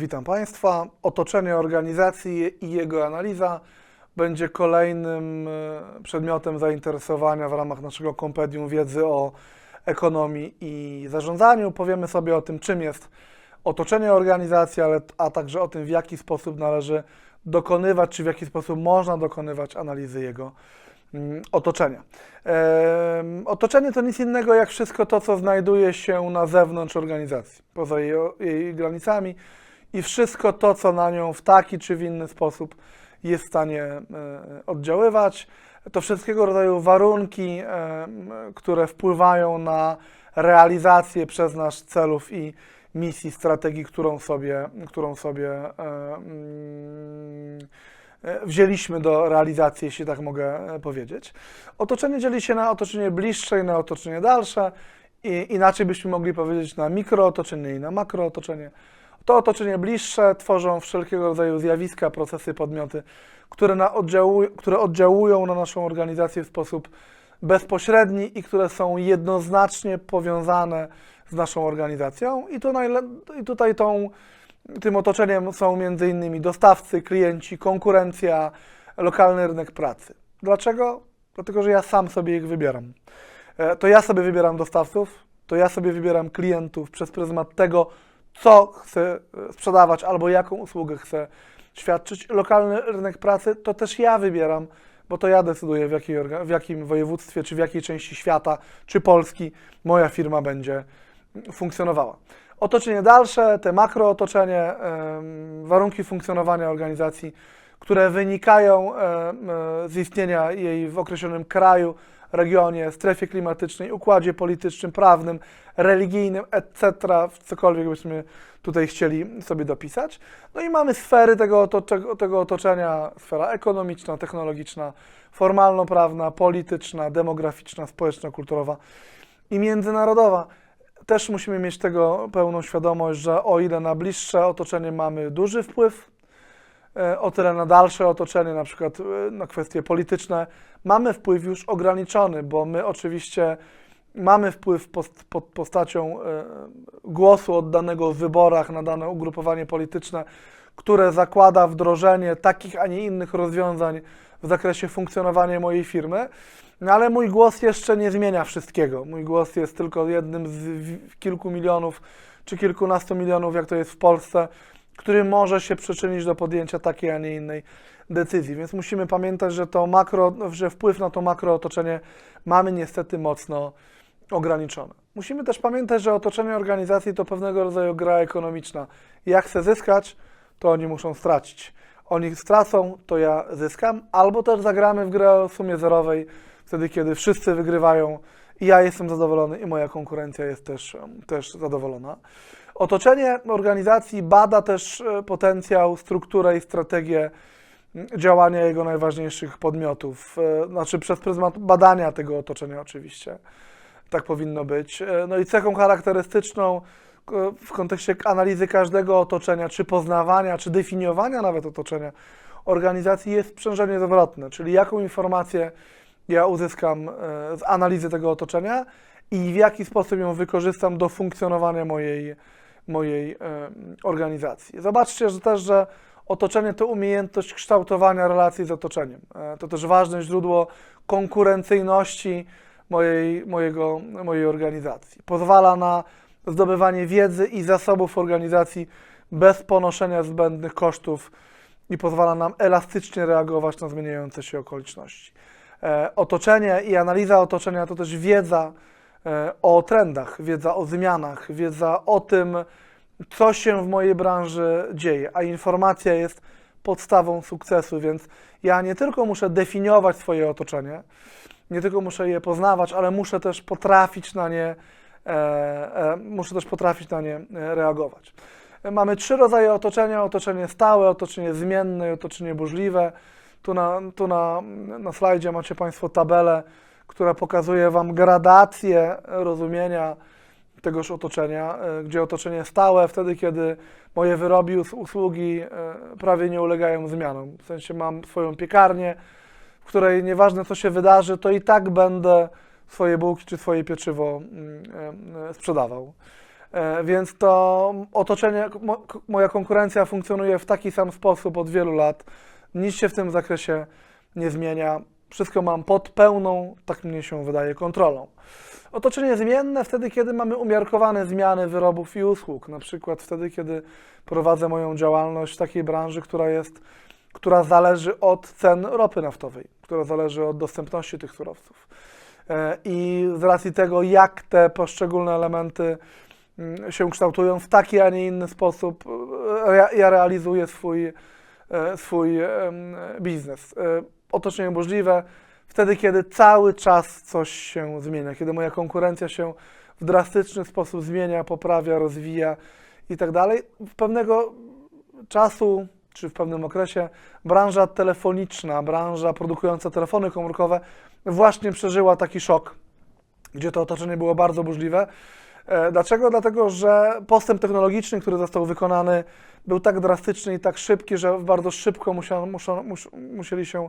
Witam Państwa. Otoczenie organizacji i jego analiza będzie kolejnym e, przedmiotem zainteresowania w ramach naszego kompendium wiedzy o ekonomii i zarządzaniu. Powiemy sobie o tym, czym jest otoczenie organizacji, ale, a także o tym, w jaki sposób należy dokonywać, czy w jaki sposób można dokonywać analizy jego mm, otoczenia. Otoczenie to nic innego jak wszystko to, co znajduje się na zewnątrz organizacji, poza jej, jej granicami i wszystko to, co na nią w taki czy w inny sposób jest w stanie e, oddziaływać. To wszystkiego rodzaju warunki, e, które wpływają na realizację przez nas celów i misji, strategii, którą sobie, którą sobie e, mm, wzięliśmy do realizacji, jeśli tak mogę powiedzieć. Otoczenie dzieli się na otoczenie bliższe i na otoczenie dalsze. I inaczej byśmy mogli powiedzieć na mikrootoczenie i na makrootoczenie. To otoczenie bliższe tworzą wszelkiego rodzaju zjawiska, procesy, podmioty, które, na oddziałuj- które oddziałują na naszą organizację w sposób bezpośredni i które są jednoznacznie powiązane z naszą organizacją. I, najle- i tutaj tą, tym otoczeniem są innymi dostawcy, klienci, konkurencja, lokalny rynek pracy. Dlaczego? Dlatego, że ja sam sobie ich wybieram. E, To ja sobie wybieram dostawców, to ja sobie wybieram klientów przez pryzmat tego, co chcę e, sprzedawać albo jaką usługę chcę świadczyć. Lokalny rynek pracy to też ja wybieram, bo to ja decyduję, w, jakiej, w jakim województwie, czy w jakiej części świata, czy Polski moja firma będzie funkcjonowała. Otoczenie dalsze, te makrootoczenie, warunki funkcjonowania organizacji, które wynikają e, z istnienia jej w określonym kraju, regionie, strefie klimatycznej, układzie politycznym, prawnym, religijnym, etc., cokolwiek byśmy tutaj chcieli sobie dopisać. No i mamy sfery tego, otocze- tego otoczenia, sfera ekonomiczna, technologiczna, formalno-prawna, polityczna, demograficzna, społeczno-kulturowa i międzynarodowa. Też musimy mieć tego pełną świadomość, że o ile na bliższe otoczenie mamy duży wpływ, o tyle na dalsze otoczenie, na przykład e, na kwestie polityczne, mamy wpływ już ograniczony, bo my oczywiście mamy wpływ post, pod postacią e, głosu oddanego w wyborach na dane ugrupowanie polityczne, które zakłada wdrożenie takich, a nie innych rozwiązań w zakresie funkcjonowania mojej firmy. No ale mój głos jeszcze nie zmienia wszystkiego. Mój głos jest tylko jednym z kilku milionów czy kilkunastu milionów, jak to jest w Polsce, który może się przyczynić do podjęcia takiej, a nie innej decyzji. Więc musimy pamiętać, że to makro, że wpływ na to makrootoczenie mamy niestety mocno ograniczone. Musimy też pamiętać, że otoczenie organizacji to pewnego rodzaju gra ekonomiczna. Jak chcę zyskać, to oni muszą stracić. Oni stracą, to ja zyskam, albo też zagramy w grę o sumie zerowej, wtedy kiedy wszyscy wygrywają i ja jestem zadowolony i moja konkurencja jest też, też zadowolona. Otoczenie organizacji bada też e, potencjał, strukturę i strategię działania jego najważniejszych podmiotów, e, znaczy przez pryzmat badania tego otoczenia oczywiście. Tak powinno być. E, No i cechą charakterystyczną w kontekście analizy każdego otoczenia, czy poznawania, czy definiowania nawet otoczenia organizacji jest sprzężenie zwrotne, czyli jaką informację ja uzyskam z analizy tego otoczenia i w jaki sposób ją wykorzystam do funkcjonowania mojej, mojej organizacji. Zobaczcie że też, że otoczenie to umiejętność kształtowania relacji z otoczeniem. E, To też ważne źródło konkurencyjności mojej, mojego, mojej organizacji. Pozwala na zdobywanie wiedzy i zasobów organizacji bez ponoszenia zbędnych kosztów i pozwala nam elastycznie reagować na zmieniające się okoliczności. E, Otoczenie i analiza otoczenia to też wiedza o trendach, wiedza o zmianach, wiedza o tym, co się w mojej branży dzieje, a informacja jest podstawą sukcesu, więc ja nie tylko muszę definiować swoje otoczenie, nie tylko muszę je poznawać, ale muszę też potrafić na nie, e, e, muszę też potrafić na nie e, reagować. E, Mamy trzy rodzaje otoczenia: otoczenie stałe, otoczenie zmienne i otoczenie burzliwe. Tu na, tu na, na slajdzie macie Państwo tabelę, która pokazuje Wam gradację rozumienia tegoż otoczenia, e, gdzie otoczenie stałe wtedy, kiedy moje wyroby, us- usługi e, prawie nie ulegają zmianom. W sensie mam swoją piekarnię, w której nieważne co się wydarzy, to i tak będę swoje bułki czy swoje pieczywo mm, e, sprzedawał. Więc to otoczenie, moja konkurencja funkcjonuje w taki sam sposób od wielu lat. Nic się w tym zakresie nie zmienia. Wszystko mam pod pełną, tak mnie się wydaje, kontrolą. Otoczenie zmienne wtedy, kiedy mamy umiarkowane zmiany wyrobów i usług. Na przykład wtedy, kiedy prowadzę moją działalność w takiej branży, która jest, która zależy od cen ropy naftowej, która zależy od dostępności tych surowców. E, I z racji tego, jak te poszczególne elementy mm, się kształtują w taki, a nie inny sposób, e, ja, realizuję swój, e, swój biznes. Otoczenie możliwe wtedy, kiedy cały czas coś się zmienia, kiedy moja konkurencja się w drastyczny sposób zmienia, poprawia, rozwija i tak dalej. W pewnego czasu, czy w pewnym okresie, branża telefoniczna, branża produkująca telefony komórkowe właśnie przeżyła taki szok, gdzie to otoczenie było bardzo burzliwe. E, Dlaczego? Dlatego, że postęp technologiczny, który został wykonany, był tak drastyczny i tak szybki, że bardzo szybko muszą, mus, musieli się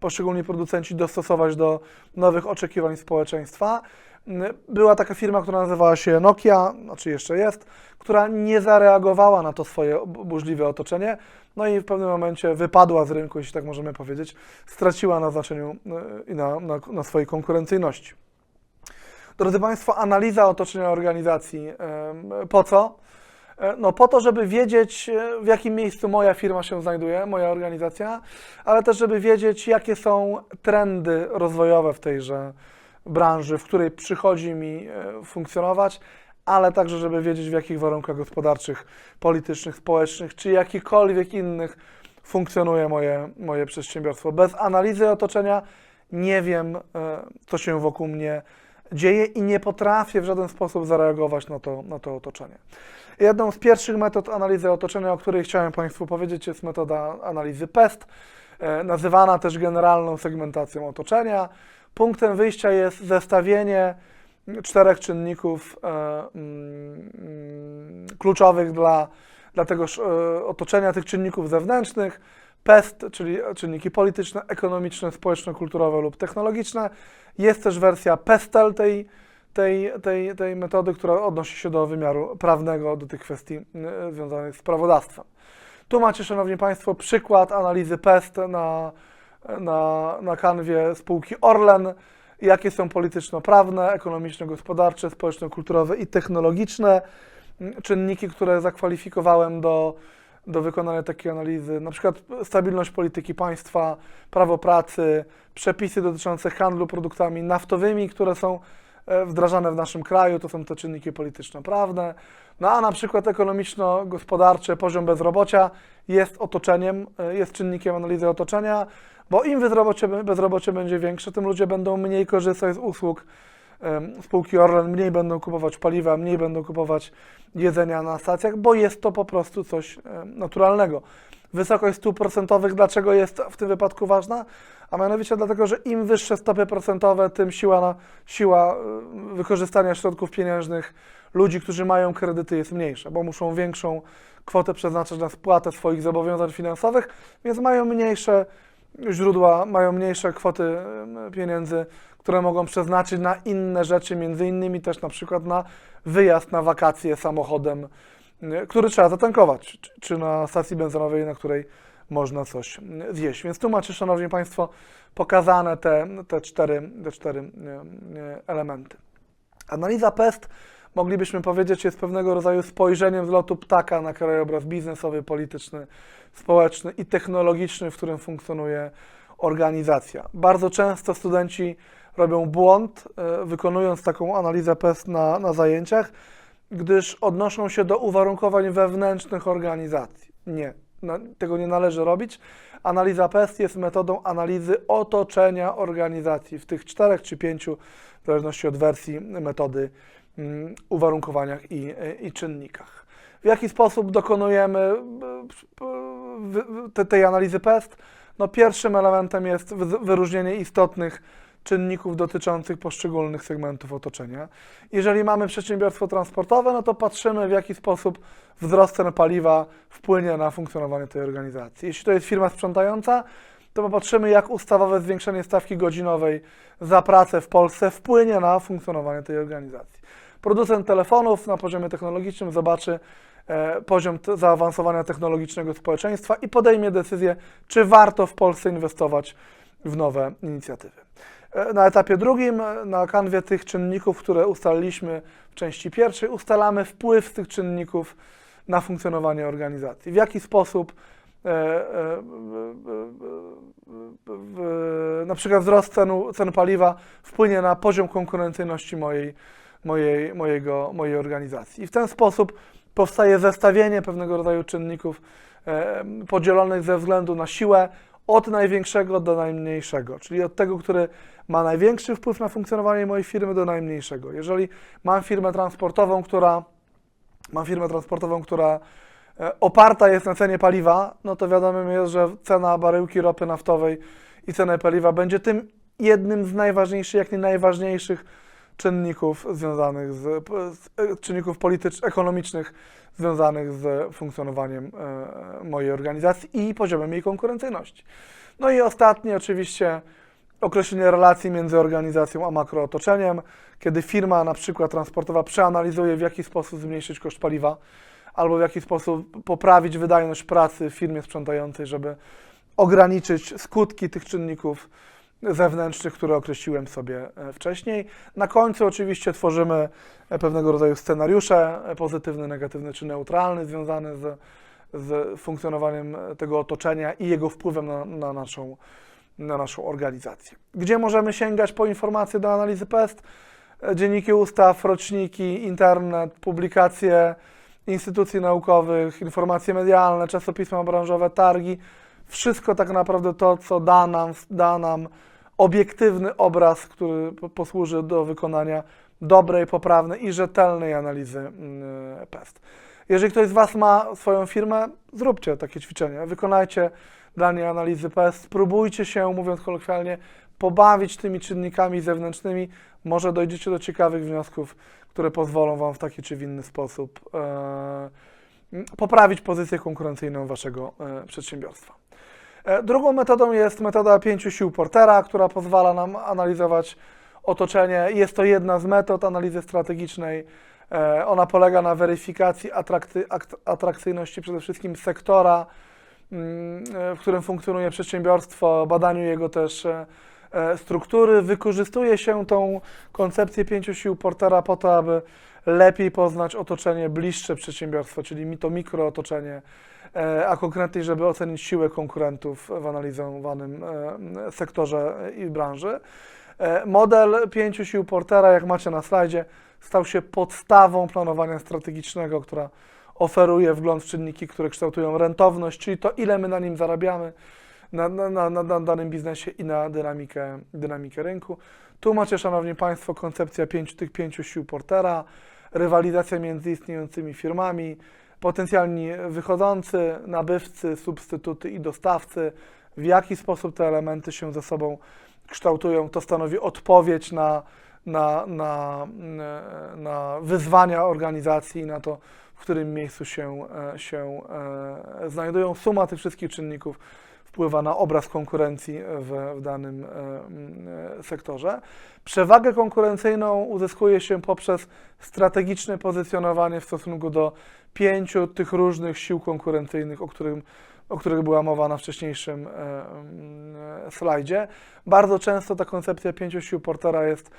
poszczególni producenci dostosować do nowych oczekiwań społeczeństwa. M, Była taka firma, która nazywała się Nokia, znaczy jeszcze jest, która nie zareagowała na to swoje bu- burzliwe otoczenie, no i w pewnym momencie wypadła z rynku, jeśli tak możemy powiedzieć, straciła na znaczeniu e, i na, na, na swojej konkurencyjności. Drodzy Państwo, analiza otoczenia organizacji. Po co? E, No po to, żeby wiedzieć, e, w jakim miejscu moja firma się znajduje, moja organizacja, ale też, żeby wiedzieć, jakie są trendy rozwojowe w tejże branży, w której przychodzi mi e, funkcjonować, ale także, żeby wiedzieć, w jakich warunkach gospodarczych, politycznych, społecznych, czy jakichkolwiek innych funkcjonuje moje, moje przedsiębiorstwo. Bez analizy otoczenia nie wiem, co się wokół mnie dzieje i nie potrafię w żaden sposób zareagować na to, na to otoczenie. Jedną z pierwszych metod analizy otoczenia, o której chciałem Państwu powiedzieć, jest metoda analizy PEST, e, nazywana też generalną segmentacją otoczenia. Punktem wyjścia jest zestawienie czterech czynników e, mm, kluczowych dla, dla e, otoczenia, tych czynników zewnętrznych. PEST, czyli czynniki polityczne, ekonomiczne, społeczno-kulturowe lub technologiczne. Jest też wersja PESTEL tej, tej, tej, tej metody, która odnosi się do wymiaru prawnego, do tych kwestii y, związanych z prawodawstwem. Tu macie, Szanowni Państwo, przykład analizy PEST na, na, na kanwie spółki Orlen. Jakie są polityczno-prawne, ekonomiczno-gospodarcze, społeczno-kulturowe i technologiczne mm, czynniki, które zakwalifikowałem do, do wykonania takiej analizy, na przykład stabilność polityki państwa, prawo pracy, przepisy dotyczące handlu produktami naftowymi, które są e, wdrażane w naszym kraju, to są te czynniki polityczno-prawne. No a na przykład ekonomiczno-gospodarcze, poziom bezrobocia jest otoczeniem, e, jest czynnikiem analizy otoczenia, bo im bezrobocie, bezrobocie będzie większe, tym ludzie będą mniej korzystać z usług spółki Orlen, mniej będą kupować paliwa, mniej będą kupować jedzenia na stacjach, bo jest to po prostu coś naturalnego. Wysokość stóp procentowych, dlaczego jest w tym wypadku ważna? A mianowicie dlatego, że im wyższe stopy procentowe, tym siła, na, siła wykorzystania środków pieniężnych ludzi, którzy mają kredyty jest mniejsza, bo muszą większą kwotę przeznaczać na spłatę swoich zobowiązań finansowych, więc mają mniejsze źródła, mają mniejsze kwoty pieniędzy, które mogą przeznaczyć na inne rzeczy, między innymi też na przykład na wyjazd na wakacje samochodem, który trzeba zatankować, czy- na stacji benzynowej, na której można coś zjeść. Więc tu macie, Szanowni Państwo, pokazane te, te cztery, te cztery elementy. Analiza PEST, moglibyśmy powiedzieć, jest pewnego rodzaju spojrzeniem z lotu ptaka na krajobraz biznesowy, polityczny, społeczny i technologiczny, w którym funkcjonuje organizacja. Bardzo często studenci robią błąd, e, wykonując taką analizę PEST na, na zajęciach, gdyż odnoszą się do uwarunkowań wewnętrznych organizacji. Nie, tego nie należy robić. Analiza PEST jest metodą analizy otoczenia organizacji w tych czterech czy pięciu, w zależności od wersji metody, mm, uwarunkowaniach i, i czynnikach. W jaki sposób dokonujemy e, te- tej analizy PEST? No, pierwszym elementem jest wy- wyróżnienie istotnych czynników dotyczących poszczególnych segmentów otoczenia. Jeżeli mamy przedsiębiorstwo transportowe, no to patrzymy, w jaki sposób wzrost cen paliwa wpłynie na funkcjonowanie tej organizacji. Jeśli to jest firma sprzątająca, to popatrzymy, jak ustawowe zwiększenie stawki godzinowej za pracę w Polsce wpłynie na funkcjonowanie tej organizacji. Producent telefonów na poziomie technologicznym zobaczy poziom t- zaawansowania technologicznego społeczeństwa i podejmie decyzję, czy warto w Polsce inwestować w nowe inicjatywy. E, Na etapie drugim, e, na kanwie tych czynników, które ustaliliśmy w części pierwszej, ustalamy wpływ tych czynników na funkcjonowanie organizacji. W jaki sposób e, e, na przykład wzrost cenu, cen paliwa wpłynie na poziom konkurencyjności mojej, mojej, mojego, mojej organizacji. I w ten sposób powstaje zestawienie pewnego rodzaju czynników e, podzielonych ze względu na siłę od największego do najmniejszego, czyli od tego, który ma największy wpływ na funkcjonowanie mojej firmy do najmniejszego. Jeżeli mam firmę transportową, która mam firmę transportową, która e, oparta jest na cenie paliwa, no to wiadomym jest, że cena baryłki ropy naftowej i cena paliwa będzie tym jednym z najważniejszych, jak nie najważniejszych czynników związanych z, z e, czynników politycznych, ekonomicznych związanych z funkcjonowaniem e, mojej organizacji i poziomem jej konkurencyjności. No i ostatnie oczywiście określenie relacji między organizacją a makrootoczeniem, kiedy firma na przykład transportowa przeanalizuje w jaki sposób zmniejszyć koszt paliwa albo w jaki sposób poprawić wydajność pracy w firmie sprzątającej, żeby ograniczyć skutki tych czynników zewnętrznych, które określiłem sobie e, wcześniej. Na końcu oczywiście tworzymy e, pewnego rodzaju scenariusze, e, pozytywny, negatywny czy neutralny, związane z, z funkcjonowaniem tego otoczenia i jego wpływem na, na, naszą, na naszą organizację. Gdzie możemy sięgać po informacje do analizy PEST? Dzienniki ustaw, roczniki, internet, publikacje instytucji naukowych, informacje medialne, czasopisma branżowe, targi. Wszystko tak naprawdę to, co da nam, da nam obiektywny obraz, który po- posłuży do wykonania dobrej, poprawnej i rzetelnej analizy mm, PEST. Jeżeli ktoś z Was ma swoją firmę, zróbcie takie ćwiczenie, wykonajcie dla niej analizy PEST, spróbujcie się, mówiąc kolokwialnie, pobawić tymi czynnikami zewnętrznymi, może dojdziecie do ciekawych wniosków, które pozwolą Wam w taki czy w inny sposób e, poprawić pozycję konkurencyjną Waszego e, przedsiębiorstwa. E, Drugą metodą jest metoda pięciu sił Portera, która pozwala nam analizować otoczenie. Jest to jedna z metod analizy strategicznej. E, Ona polega na weryfikacji atrakty, akt- atrakcyjności przede wszystkim sektora, mm, e, w którym funkcjonuje przedsiębiorstwo, badaniu jego też struktury. Wykorzystuje się tą koncepcję pięciu sił Portera po to, aby lepiej poznać otoczenie bliższe przedsiębiorstwa, czyli to mikrootoczenie, a konkretniej, żeby ocenić siłę konkurentów w analizowanym e, sektorze i branży. E, Model pięciu sił Portera, jak macie na slajdzie, stał się podstawą planowania strategicznego, która oferuje wgląd w czynniki, które kształtują rentowność, czyli to, ile my na nim zarabiamy, na, na, na, na danym biznesie i na dynamikę, dynamikę rynku. Tu macie, Szanowni Państwo, koncepcja pięciu, tych pięciu sił Portera, rywalizacja między istniejącymi firmami, potencjalni wychodzący, nabywcy, substytuty i dostawcy, w jaki sposób te elementy się ze sobą kształtują. To stanowi odpowiedź na, na, na, na wyzwania organizacji, na to, w którym miejscu się, e, się e, znajdują. Suma tych wszystkich czynników wpływa na obraz konkurencji w, w danym e, e, sektorze. Przewagę konkurencyjną uzyskuje się poprzez strategiczne pozycjonowanie w stosunku do pięciu tych różnych sił konkurencyjnych, o, którym, o których była mowa na wcześniejszym e, m, e, slajdzie. Bardzo często ta koncepcja pięciu Portera jest,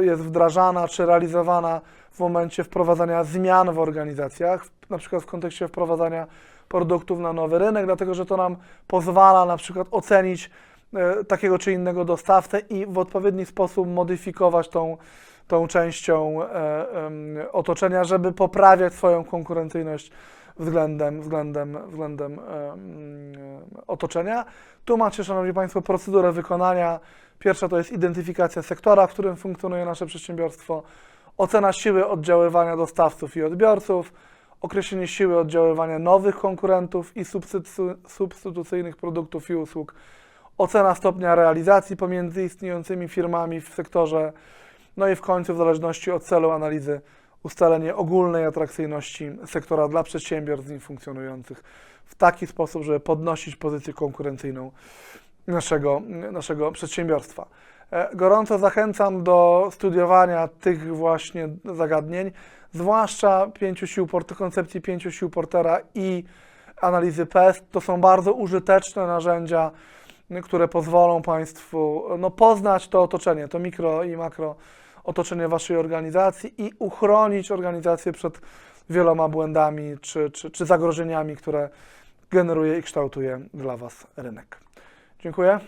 jest wdrażana czy realizowana w momencie wprowadzania zmian w organizacjach, na przykład w kontekście wprowadzania produktów na nowy rynek, dlatego że to nam pozwala na przykład ocenić e, takiego czy innego dostawcę i w odpowiedni sposób modyfikować tą, tą częścią otoczenia, żeby poprawiać swoją konkurencyjność względem, względem, względem em, otoczenia. Tu macie, Szanowni Państwo, procedurę wykonania. Pierwsza to jest identyfikacja sektora, w którym funkcjonuje nasze przedsiębiorstwo, ocena siły oddziaływania dostawców i odbiorców, określenie siły oddziaływania nowych konkurentów i substytu- substytucyjnych produktów i usług, ocena stopnia realizacji pomiędzy istniejącymi firmami w sektorze, no i w końcu, w zależności od celu analizy, ustalenie ogólnej atrakcyjności sektora dla przedsiębiorstw z nim funkcjonujących w taki sposób, żeby podnosić pozycję konkurencyjną naszego, naszego przedsiębiorstwa. E, Gorąco zachęcam do studiowania tych właśnie zagadnień, zwłaszcza pięciu sił, koncepcji pięciu sił Portera i analizy PEST. To są bardzo użyteczne narzędzia, które pozwolą Państwu no, poznać to otoczenie, to mikro i makro otoczenie Waszej organizacji i uchronić organizację przed wieloma błędami czy, czy, czy zagrożeniami, które generuje i kształtuje dla Was rynek. Dziękuję.